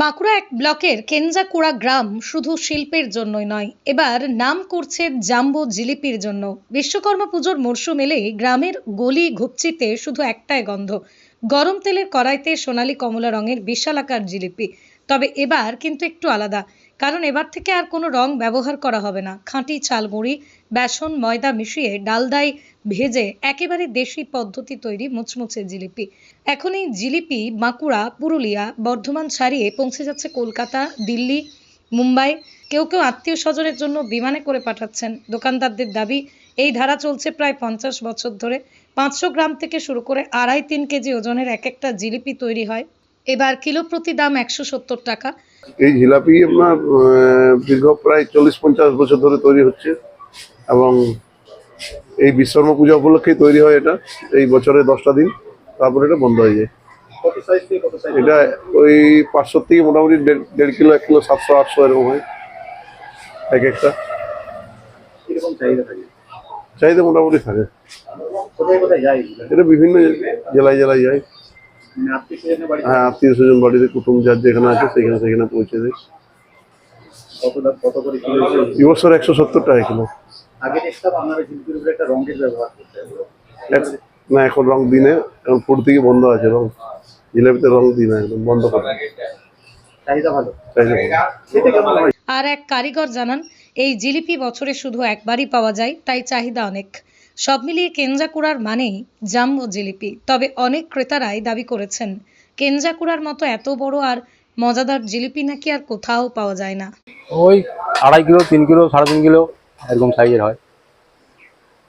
বাঁকুড়া এক ব্লকের কেঞ্জাকুড়া গ্রাম শুধু শিল্পের জন্যই নয়, এবার নাম করছে জাম্বো জিলিপির জন্য। বিশ্বকর্মা পুজোর মরশুম এলে গ্রামের গলি ঘুপচিতে শুধু একটাই গন্ধ, গরম তেলের কড়াইতে সোনালি কমলা রঙের বিশালাকার জিলিপি। তবে এবার কিন্তু একটু আলাদা কারণ এবার থেকে আর কোনো রং ব্যবহার করা হবে না। খাঁটি চালমুড়ি বেসন, ময়দা মিশিয়ে ডালদায় ভেজে একেবারে দেশি পদ্ধতি তৈরি মুচমুচে জিলিপি। এখন এই জিলিপি বাঁকুড়া পুরুলিয়া, বর্ধমান ছাড়িয়ে পৌঁছে যাচ্ছে কলকাতা, দিল্লি, মুম্বাই। কেউ কেউ আত্মীয় স্বজনের জন্য বিমানে করে পাঠাচ্ছেন। দোকানদারদের দাবি, এই ধারা চলছে প্রায় পঞ্চাশ বছর ধরে। পাঁচশো গ্রাম থেকে শুরু করে আড়াই তিন কেজি ওজনের এক একটা জিলিপি তৈরি হয়। এবার কিলো প্রতি দাম একশো সত্তর টাকা। এই জিলাপি আপনার দীর্ঘ প্রায় চল্লিশ পঞ্চাশ বছর ধরে তৈরি হচ্ছে এবং এই বিশ্বকর্মা পূজা উপলক্ষেই তৈরি হয় এটা এই বছরে দশটা দিন তারপরে এটা বন্ধ হয়ে যায়। এটা ওই পাঁচশো থেকে মোটামুটি দেড় কিলো এক কিলো সাতশো আটশো এরকম হয়। এক একটা। চাহিদা মোটামুটি থাকে? এটা বিভিন্ন জেলায় জেলায় যায় মানে আত্মীয় স্বজনের বাড়ি হ্যাঁ আত্মীয় স্বজন বাড়িতে কুটুম যার যেখানে আছে সেখানে সেখানে পৌঁছে দেয়? এবছর একশো সত্তর টাকা কিলো। না এখন রং দিনে এখন থেকে বন্ধ আছে রং। জিলাপিতে রং দিন একদম বন্ধ করে চাহিদা ভালো? আর এক কারিগর জানান এই জিলিপি বছরে শুধু একবারই পাওয়া যায় তাই চাহিদা অনেক। সব মিলিয়ে কেঞ্জাকুড়ার মানেই জাম্বো জিলিপি। তবে অনেক ক্রেতারাই দাবি করেছেন কেঞ্জাকুড়ার মতো এত বড় আর মজাদার জিলিপি নাকি আর কোথাও পাওয়া যায় না। ওই আড়াই কিলো তিন কিলো সাড়ে তিন কিলো এরকম সাইজের হয়।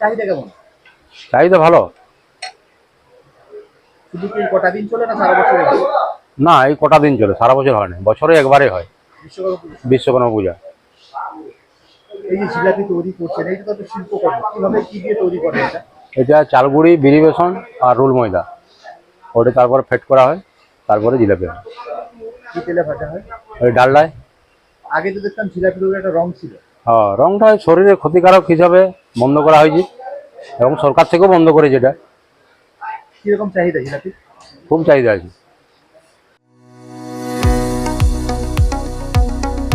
চাহিদা কেমন? চাহিদা ভালো। শুধু কি কটা দিন চলে না সারা বছর না এই কটা দিন চলে সারা বছর হয় না বছরে একবারে হয়। বিশ্বকর্মা বিশ্বকর্মা পূজা। এই যে জিলাপি তৈরি করছেন এইটা তো একটা শিল্পকর্ম। কীভাবে কি দিয়ে তৈরি করেন এটা? এটা চালগুড়ি বিড়ি বেসন আর রোল ময়দা। ওটা তারপরে ফেট করা হয় তারপরে জিলাপি হয়। কি তেলে ভাজা হয়? ওই ডালডায় আগে তো দেখতাম জিলাপির উপরে একটা রং ছিল। হ্যাঁ রংটা শরীরে ক্ষতিকারক হিসাবে বন্ধ করা হয়েছে এবং সরকার থেকেও বন্ধ করেছে এটা। কীরকম চাহিদা জিলাপি খুব চাহিদা আছে।